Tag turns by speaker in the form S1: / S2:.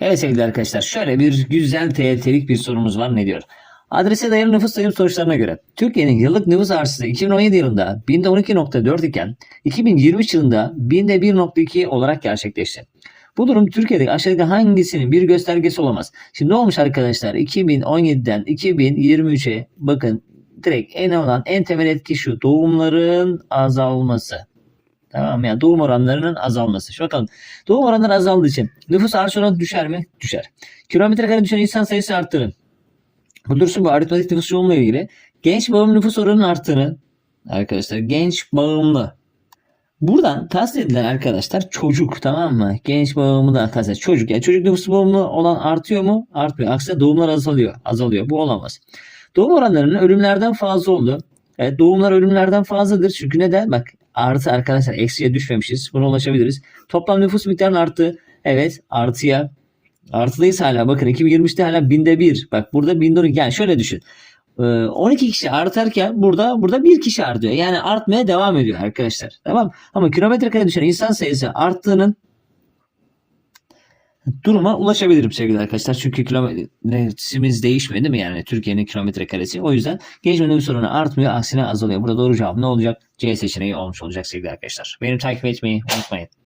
S1: Evet sevgili arkadaşlar şöyle bir güzel TYT'lik bir sorumuz var ne diyor? Adrese dayalı nüfus sayım sonuçlarına göre Türkiye'nin yıllık nüfus artışı 2017 yılında binde 12.4 iken 2023 yılında binde 1.2 olarak gerçekleşti. Bu durum Türkiye'de aşağıdaki hangisinin bir göstergesi olamaz? Şimdi ne olmuş arkadaşlar? 2017'den 2023'e bakın direkt en olan en temel etki şu doğumların azalması. Tamam? Yani doğum oranlarının azalması. Şu bakalım. Doğum oranları azaldığı için nüfus artış oranı düşer mi? Düşer. Kilometre kare düşen insan sayısı arttırın. Bu dursun bu aritmetik nüfus yoğunluğu ilgili. Genç bağımlı nüfus oranının arttığını arkadaşlar genç bağımlı. Buradan kastedilen arkadaşlar çocuk tamam mı? Genç bağımlıdan kastedilen çocuk. Yani çocuk nüfusu bağımlı olan artıyor mu? Artmıyor. Aksine doğumlar azalıyor. Azalıyor. Bu olamaz. Doğum oranlarının ölümlerden fazla oldu. Evet, doğumlar ölümlerden fazladır. Çünkü neden? Bak artı arkadaşlar eksiye düşmemişiz. Buna ulaşabiliriz. Toplam nüfus miktarının arttı. Evet artıya. Artıdayız hala. Bakın 2023'te hala binde bir. Bak burada binde 12. Yani şöyle düşün. Ee, 12 kişi artarken burada burada bir kişi artıyor. Yani artmaya devam ediyor arkadaşlar. Tamam. Ama kilometre kare düşen insan sayısı arttığının duruma ulaşabilirim sevgili arkadaşlar. Çünkü kilometresimiz değişmedi mi yani Türkiye'nin kilometre karesi. O yüzden nüfus oranı artmıyor aksine azalıyor. Burada doğru cevap ne olacak? C seçeneği olmuş olacak sevgili arkadaşlar. Beni takip etmeyi unutmayın.